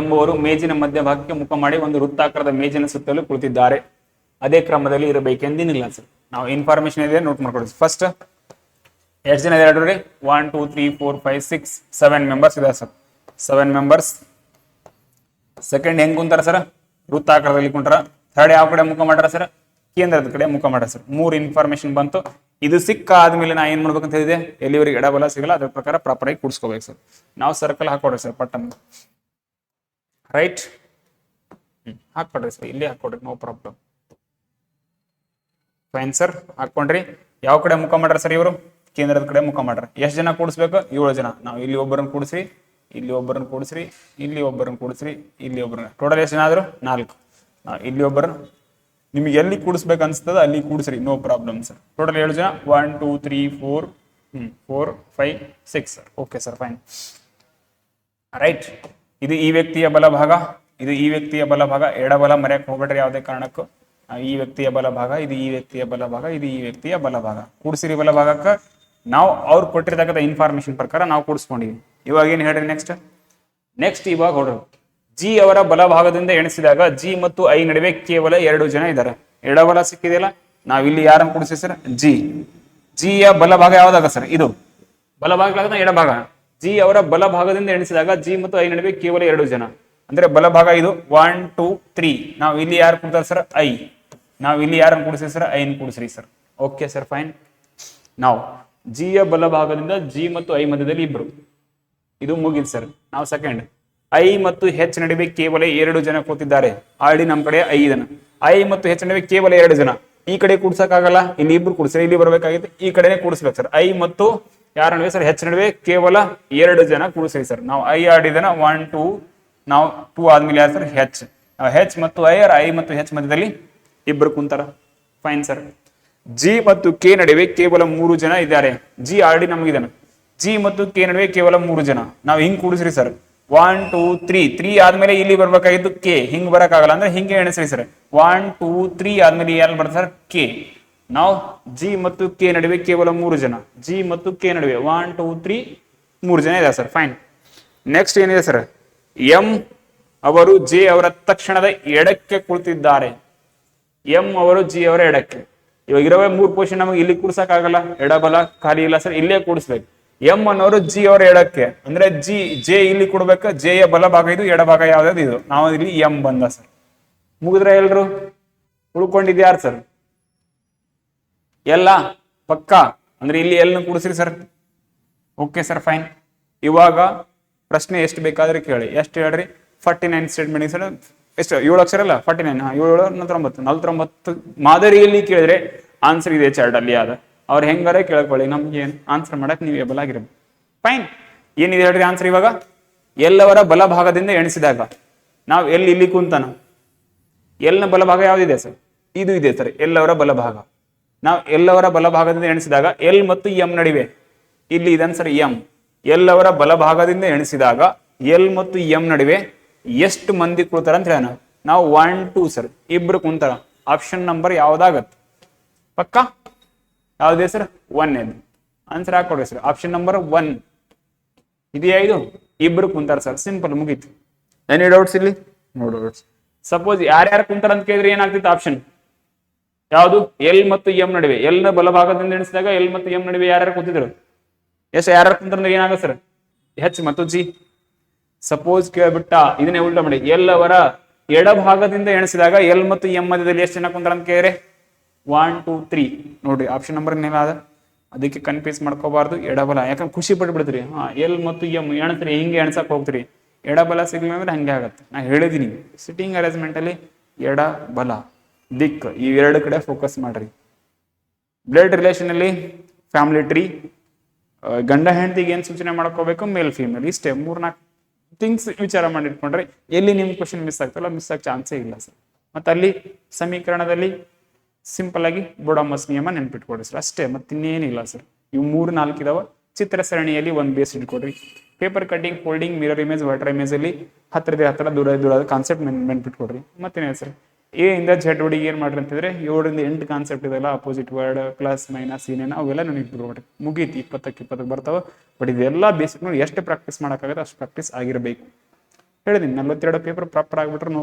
ಎಂಬುವರು ಮೇಜಿನ ಮಧ್ಯಭಾಗಕ್ಕೆ ಮುಖ ಮಾಡಿ ಒಂದು ವೃತ್ತಾಕಾರದ ಮೇಜಿನ ಸುತ್ತಲೂ ಕುಳಿತಿದ್ದಾರೆ. ಅದೇ ಕ್ರಮದಲ್ಲಿ ಇರಬೇಕೆಂದಿನಿಲ್ಲ ಸರ್. ನಾವು ಇನ್ಫಾರ್ಮೇಶನ್ ಇದೆ ನೋಟ್ ಮಾಡ್ಕೊಳ್ಳಿ ಫಸ್ಟ್ ಎಷ್ಟು ಜನ ಇದ್ದಾರೆ ರೀ one two three four five six seven members ಇದೆ ಸರ್. ಸೆವೆನ್ ಮೆಂಬರ್ಸ್ ಸೆಕೆಂಡ್ ಹೆಂಗ್ ಕುಂತಾರ ಸರ್? ವೃತ್ತಾಕಾರದಲ್ಲಿ ಕುಂತಾರ. ಥರ್ಡ್ ಯಾವ ಕಡೆ ಮುಖ ಮಾಡ್ಯಾರ ಸರ್? ಕೇಂದ್ರದ ಕಡೆ ಮುಖ ಮಾಡ್ಯಾರ ಸರ್. ಮೂರು ಇನ್ಫಾರ್ಮೇಶನ್ ಬಂತು. ಇದು ಸಿಕ್ಕ ಆದ್ಮೇಲೆ ನಾ ಏನ್ ಮಾಡ್ಬೇಕಂತ ಹೇಳಿದೆ? ಎಲ್ಲಿವರೆಗೆ ಎಡಬಲ ಸಿಗಲ್ಲ, ಅದ್ರ ಪ್ರಕಾರ ಪ್ರಾಪರ್ ಆಗಿ ಕೂಡಿಸ್ಕೋಬೇಕು ಸರ್. ನಾವು ಸರ್ಕಲ್ ಹಾಕೊಡ್ರಿ ಸರ್ ಪಟ್ಟನ್ ರೈಟ್ ಹಾಕ್ಕೊಡ್ರಿ ಸರ್, ಇಲ್ಲಿ ಹಾಕೊಡ್ರಿ ನೋ ಪ್ರಾಬ್ಲಮ್ ಫೈನ್ ಸರ್ ಹಾಕೊಂಡ್ರಿ ಯಾವ ಕಡೆ ಮುಖ ಮಾಡ್ರಿ ಸರ್ ಇವರು? ಕೇಂದ್ರದ ಕಡೆ ಮುಖ ಮಾಡ್ರಿ. ಎಷ್ಟು ಜನ ಕೂಡಿಸ್ಬೇಕು? ಏಳು ಜನ. ನಾವು ಇಲ್ಲಿ ಒಬ್ಬರನ್ನ ಕೂಡಿಸ್ರಿ, ಇಲ್ಲಿ ಒಬ್ಬರನ್ನ ಕೂಡಿಸ್ರಿ, ಇಲ್ಲಿ ಒಬ್ಬರನ್ನ ಕೂಡಿಸ್ರಿ, ಇಲ್ಲಿ ಒಬ್ಬರನ್ನ. ಟೋಟಲ್ ಎಷ್ಟು ಜನ ಆದ್ರು? ನಾಲ್ಕು. ನಾವು ಇಲ್ಲಿ ಒಬ್ಬರನ್ನ ನಿಮಗೆ ಎಲ್ಲಿ ಕೂಡಿಸ್ಬೇಕು ಅನ್ಸ್ತದ ಅಲ್ಲಿ ಕೂಡಿಸ್ರಿ ನೋ ಪ್ರಾಬ್ಲಮ್ ಸರ್. ಟೋಟಲ್ ಏಳು ಜನ? One two three four hmm four five six sir okay sir fine right ಇದು ಈ ವ್ಯಕ್ತಿಯ ಬಲಭಾಗ, ಇದು ಈ ವ್ಯಕ್ತಿಯ ಬಲಭಾಗ, ಎಡಬಲ ಮರೆಯಕ್ಕೆ ಹೋಗ್ಬೇಡ್ರಿ ಯಾವುದೇ ಕಾರಣಕ್ಕೂ. ಈ ವ್ಯಕ್ತಿಯ ಬಲಭಾಗ, ಇದು ಈ ವ್ಯಕ್ತಿಯ ಬಲಭಾಗ, ಇದು ಈ ವ್ಯಕ್ತಿಯ ಬಲಭಾಗ. ಕೂಡಿಸಿರಿ ಬಲಭಾಗಕ್ಕೆ. ನಾವು ಅವ್ರು ಕೊಟ್ಟಿರ್ತಕ್ಕಂಥ ಇನ್ಫಾರ್ಮೇಶನ್ ಪ್ರಕಾರ ನಾವು ಕೂಡಿಸ್ಕೊಂಡಿವಿ. ಇವಾಗ ಏನು ಹೇಳ್ರಿ ನೆಕ್ಸ್ಟ್ ನೆಕ್ಸ್ಟ್ ಇವಾಗ ಹೊಡ್ರು ಜಿ ಅವರ ಬಲಭಾಗದಿಂದ ಎಣಿಸಿದಾಗ ಜಿ ಮತ್ತು ಐ ನಡುವೆ ಕೇವಲ ಎರಡು ಜನ ಇದ್ದಾರೆ ಎಡಬಲ ಸಿಕ್ಕಿದೆಯಲ್ಲ, ನಾವು ಇಲ್ಲಿ ಯಾರನ್ನು ಕೂಡಿಸಿ ಸರ್? ಜಿ ಜಿಯ ಬಲಭಾಗ ಯಾವ್ದಾಗ ಸರ್? ಇದು. ಬಲಭಾಗ ಎಡಭಾಗ. ಜಿ ಅವರ ಬಲಭಾಗದಿಂದ ಎಣಿಸಿದಾಗ ಜಿ ಮತ್ತು ಐ ನಡುವೆ ಕೇವಲ ಎರಡು ಜನ. ಅಂದ್ರೆ ಬಲಭಾಗ ಇದು ಒನ್ ಟೂ ತ್ರೀ ನಾವು ಇಲ್ಲಿ ಯಾರು ಕೂಡ್ತಾರೆ ಸರ್ ಐ. ನಾವು ಇಲ್ಲಿ ಯಾರನ್ನು ಕೂಡಿಸಿ ಸರ್ ಐನ್ ಕೂಡಿಸ್ರಿ ಸರ್ ಓಕೆ ಸರ್ ಫೈನ್ ನಾವು ಜಿಯ ಬಲಭಾಗದಿಂದ ಜಿ ಮತ್ತು ಐ ಮಧ್ಯದಲ್ಲಿ ಇಬ್ರು. ಇದು ಮುಗಿದ್ ಸರ್ ನಾವು ಸೆಕೆಂಡ್ ಐ ಮತ್ತು ಹೆಚ್ ನಡುವೆ ಕೇವಲ ಎರಡು ಜನ ಕೂತಿದ್ದಾರೆ. ಆಲ್ರೆಡಿ ನಮ್ಮ ಕಡೆ ಐ ಜನ ಐ ಮತ್ತು ಹೆಚ್ ನಡುವೆ ಕೇವಲ ಎರಡು ಜನ. ಈ ಕಡೆ ಕೂಡ್ಸಕ್ಕಾಗಲ್ಲ. ಇಲ್ಲಿ ಇಬ್ರು ಕೂಡಿಸ್ರಿ, ಇಲ್ಲಿ ಬರಬೇಕಾಗಿತ್ತು. ಈ ಕಡೆನೆ ಕೂಡಿಸ್ಬೇಕು ಸರ್ ಐ ಮತ್ತು ಯಾರ ನಡುವೆ ಸರ್? ಹೆಚ್ ನಡುವೆ ಕೇವಲ ಎರಡು ಜನ ಕೂಡಿಸಿ ಸರ್. ನಾವು ಐ ಆಡಿದನ ಒನ್ ಟೂ ನಾವು ಟೂ ಆದ್ಮೇಲೆ ಯಾರು ಸರ್? ಹೆಚ್ ಹೆಚ್ ಮತ್ತು ಐ ಆರ್ ಐ ಮತ್ತು ಹೆಚ್ ಮಧ್ಯದಲ್ಲಿ ಇಬ್ಬರು ಕುಂತಾರ. Fine sir. ಜಿ ಮತ್ತು ಕೆ ನಡುವೆ ಕೇವಲ ಮೂರು ಜನ ಇದ್ದಾರೆ. ಜಿ ಡಿ ನಮಗಿದಾನೆ ಜಿ ಮತ್ತು ಕೆ ನಡುವೆ ಕೇವಲ ಮೂರು ಜನ. ನಾವು ಹಿಂಗ್ ಕೂಡಿಸ್ರಿ sir. One two three three ಆದ್ಮೇಲೆ ಇಲ್ಲಿ ಬರ್ಬೇಕಾಗಿದ್ದು ಕೆ ಹಿಂಗ್ ಬರಕ್ಕಾಗಲ್ಲ ಅಂದ್ರೆ ಹಿಂಗೆ ಎಣಿಸ್ರಿ ಸರ್. ಒನ್ ಟೂ ತ್ರೀ ಆದ್ಮೇಲೆ ಎಲ್ಲಿ ಬರ್ತಾರೆ? ಕೆ ನಾವು ಜಿ ಮತ್ತು ಕೆ ನಡುವೆ ಕೇವಲ ಮೂರು ಜನ. ಜಿ ಮತ್ತು ಕೆ ನಡುವೆ. ಒನ್ ಟೂ ತ್ರೀ ಮೂರು ಜನ ಇದೆ ಸರ್. ಫೈನ್ ನೆಕ್ಸ್ಟ್ ಏನಿದೆ ಸರ್? ಎಂ ಅವರು ಜೆ ಅವರ ತಕ್ಷಣದ ಎಡಕ್ಕೆ ಕುಳಿತಿದ್ದಾರೆ. ಎಂ ಅವರು ಜಿ ಅವರ ಎಡಕ್ಕೆ. ಇವಾಗ ಇರೋ ಮೂರು ಪೊಸಿಷನ್ ನಮಗೆ ಇಲ್ಲಿ ಕೂಡ್ಸಕ್ ಆಗಲ್ಲ ಎಡಬಲ ಖಾಲಿ ಇಲ್ಲ ಸರ್. ಇಲ್ಲೇ ಕೂಡಿಸ್ಬೇಕು. ಎಂ ಅನ್ನೋರು ಜಿ ಅವರ ಎಡಕ್ಕೆ. ಅಂದ್ರೆ ಜಿ ಜೆ ಇಲ್ಲಿ ಕೊಡ್ಬೇಕು. ಜೆ ಯ ಬಲಭಾಗ ಇದು ಎಡಭಾಗ ಯಾವ್ದಾದ್ರು ಇದು. ನಾವು ಇಲ್ಲಿ ಎಂ ಬಂದ ಸರ್. ಮುಗಿದ್ರೆ ಎಲ್ರು? ಉಳ್ಕೊಂಡಿದ್ಯಾರು ಸರ್? ಎಲ್ಲ ಪಕ್ಕ, ಅಂದ್ರೆ ಇಲ್ಲಿ ಎಲ್ಲ ಕೂಡಿಸ್ರಿ ಸರ್. ಓಕೆ ಸರ್ ಫೈನ್ ಇವಾಗ ಪ್ರಶ್ನೆ ಎಷ್ಟು ಬೇಕಾದ್ರೆ ಕೇಳಿ. ಎಷ್ಟು ಹೇಳ್ರಿ? Forty nine statement sir. ಎಷ್ಟು? ಏಳು ಅಕ್ಷರ ಅಲ್ಲ? ಫಾರ್ಟಿ ನೈನ್ ಏಳು ನಲವತ್ತೊಂಬತ್ತು ನಲವತ್ತೊಂಬತ್ತು ಮಾದರಿಯಲ್ಲಿ ಕೇಳಿದ್ರೆ ಆನ್ಸರ್ ಇದೆ ಚಾರ್ಟ್ ಅಲ್ಲಿ ಅದ. ಅವ್ರು ಹೆಂಗಾರೆ ಕೇಳ್ಕೊಳ್ಳಿ. ನಮ್ಗೆ ಏನು ಆನ್ಸರ್ ಮಾಡಕ್ ನೀವು ಎಬಲ್ ಆಗಿರ್ಬೇಕು. ಫೈನ್ ಏನಿದೆ ಹೇಳ್ರಿ ಆನ್ಸರ್ ಇವಾಗ? ಎಲ್ಲವರ ಬಲಭಾಗದಿಂದ ಎಣಿಸಿದಾಗ, ನಾವು ಎಲ್ಲಿ ಇಲ್ಲಿ ಕುಂತಾನ, ಎಲ್ನ ಬಲಭಾಗ ಯಾವ್ದಿದೆ ಸರ್? ಇದು ಇದೆ ಸರ್, ಎಲ್ಲವರ ಬಲಭಾಗ. ನಾವು ಎಲ್ಲವರ ಬಲಭಾಗದಿಂದ ಎಣಿಸಿದಾಗ ಎಲ್ ಮತ್ತು ಎಂ ನಡುವೆ. ಇಲ್ಲಿ ಇದನ್ ಸರ್ ಎಂ. ಎಲ್ಲವರ ಬಲಭಾಗದಿಂದ ಎಣಿಸಿದಾಗ ಎಲ್ ಮತ್ತು ಎಂ ನಡುವೆ ಎಷ್ಟು ಮಂದಿ ಕುಳ್ತಾರ ಅಂತ ಹೇಳೋಣ. ನಾವು ಒನ್ ಟೂ ಸರ್ ಇಬ್ರು ಕುಂತಾರ. ಆಪ್ಷನ್ ನಂಬರ್ ಯಾವ್ದಾಗತ್ತೆ? ಪಕ್ಕ? ಯಾವ್ದೇ ಸರ್ ಒನ್ ಎದ್. ಆನ್ಸರ್ ಹಾಕೊಡ್ರಿ ಸರ್ ಆಪ್ಷನ್ ನಂಬರ್ ಒನ್ ಇದೆಯಾ ಇದು ಇಬ್ರು ಕುಂತಾರ ಸರ್ ಸಿಂಪಲ್ ಮುಗೀತು. ಎನಿ ಡೌಟ್ಸ್ ಇಲ್ಲಿ? ನೋ ಡೌಟ್ಸ್ ಸಪೋಸ್ ಯಾರ್ಯಾರು ಕುಂತಾರ ಅಂತ ಕೇಳಿದ್ರೆ ಏನಾಗ್ತಿತ್ತು ಆಪ್ಷನ್ ಯಾವುದು? ಎಲ್ ಮತ್ತು ಎಂ ನಡುವೆ. ಎಲ್ನ ಬಲಭಾಗದಿಂದ ಎಣಿಸಿದಾಗ ಎಲ್ ಮತ್ತು ಎಂ ನಡುವೆ ಯಾರ್ಯಾರು ಕೂತಿದ್ರು? ಎಸ್, ಯಾರ್ಯಾರು ಕುಂತಂದ್ರೆ ಏನಾಗುತ್ತೆ ಸರ್? ಹೆಚ್ ಮತ್ತು ಜಿ. ಸಪೋಸ್ ಕೇಳ್ಬಿಟ್ಟ, ಇದನ್ನೇ ಉಲ್ಟಾ ಮಾಡಿ. ಎಲ್ ಅವರ ಎಡಭಾಗದಿಂದ ಎಣಿಸಿದಾಗ ಎಲ್ ಮತ್ತು ಎಂ ಮಧ್ಯದಲ್ಲಿ ಎಷ್ಟು ಜನ ಕುಂತಾರ ಅಂತ ಕೇಳಿದ್ರೆ? ಒನ್ ಟೂ ತ್ರೀ ನೋಡ್ರಿ ಆಪ್ಷನ್ ನಂಬರ್ ಏನಾದ? ಅದಕ್ಕೆ ಕನ್ಫ್ಯೂಸ್ ಮಾಡ್ಕೋಬಾರ್ದು. ಎಡಬಲ. ಯಾಕಂದ್ರೆ ಖುಷಿ ಪಟ್ಬಿಡ್ತೀರಿ. ಹಾ, ಎಲ್ ಮತ್ತು ಎಂ ಎಣ್ತೀರಿ ಹಿಂಗೆ ಎಣ್ಸಕ್ ಹೋಗ್ತೀರಿ. ಎಡಬಲ ಸಿಗ್ಲಿಲ್ಲ ಅಂದ್ರೆ ಹಂಗೆ ಆಗತ್ತೆ. ನಾ ಹೇಳಿದೀನಿ. ಸಿಟ್ಟಿಂಗ್ ಅರೇಂಜ್ಮೆಂಟ್ ಅಲ್ಲಿ ಎಡ ಬಲ ದಿಕ್, ಈ ಎರಡು ಕಡೆ ಫೋಕಸ್ ಮಾಡ್ರಿ. ಬ್ಲಡ್ ರಿಲೇಷನ್ ಅಲ್ಲಿ ಫ್ಯಾಮಿಲಿ ಟ್ರೀ ಗಂಡ ಹೆಂಡತಿಗೆ ಏನ್ ಸೂಚನೆ ಮಾಡ್ಕೋಬೇಕು? ಮೇಲ್ ಫೀಮೇಲ್ ಇಷ್ಟೇ. ಮೂರ್ನಾಲ್ಕು ಥಿಂಗ್ಸ್ ವಿಚಾರ ಮಾಡಿಟ್ಕೊಂಡ್ರೆ ಎಲ್ಲಿ ನಿಮ್ ಕ್ವಶನ್ ಮಿಸ್ ಆಗ್ತಲ್ಲ ಮಿಸ್ ಆಗ ಚಾನ್ಸೇ ಇಲ್ಲ ಸರ್. ಮತ್ತೆ ಅಲ್ಲಿ ಸಮೀಕರಣದಲ್ಲಿ ಸಿಂಪಲ್ ಆಗಿ ಬೊಡಮಸ್ ನಿಯಮ ನೆನ್ಪಿಟ್ಕೊಡ್ರಿ ಸರ್. ಅಷ್ಟೇ ಮತ್ತೆ ಇನ್ನೇನಿಲ್ಲ ಸರ್. ಇವು ಮೂರು ನಾಲ್ಕು ಇದಾವ. ಚಿತ್ರ ಸರಣಿಯಲ್ಲಿ ಒಂದು base ಇಟ್ಕೊಡ್ರಿ. Paper cutting folding mirror image water image ಅಲ್ಲಿ ಹತ್ತಿರದ ಹತ್ತಿರ ದೂರ ದೂರ ಕಾನ್ಸೆಪ್ಟ್ ನೆನ್ಪಿಟ್ಕೊಡ್ರಿ. ಮತ್ತೇನೇ ಸರ್ ಎ ಇಂದ ಜೆಡ್ ಒಡಿಗೆ ಏನ್ ಮಾಡ್ರಿ ಅಂತಂದರೆ ಏಳರಿಂದ ಎಂಟು ಕಾನ್ಸೆಪ್ಟ್ ಇದೆಲ್ಲ ಅಪೋಸಿಟ್ ವರ್ಡ್ ಪ್ಲಸ್ ಮೈನಸ್ ಏನೇನು ಅವೆಲ್ಲ ನನಗೆ ಬಿಡ್ಬಿಡ್ರಿ ಮುಗೀತಿ, ಇಪ್ಪತ್ತಕ್ಕೆ ಇಪ್ಪತ್ತಕ್ಕೆ ಬರ್ತಾವ. ಬಟ್ ಇದೆಲ್ಲ ಬೇಸಿಕ್ ನೋಡಿ ಎಷ್ಟು ಪ್ರಾಕ್ಟೀಸ್ ಮಾಡೋಕ್ಕಾಗತ್ತೆ ಅಷ್ಟು ಪ್ರಾಕ್ಟೀಸ್ ಆಗಿರಬೇಕು. ಹೇಳಿದೀನಿ, ನಲ್ವತ್ತೆರಡು ಪೇಪರ್ ಪ್ರಾಪರ್ ಆಗಿಬಿಟ್ರೆ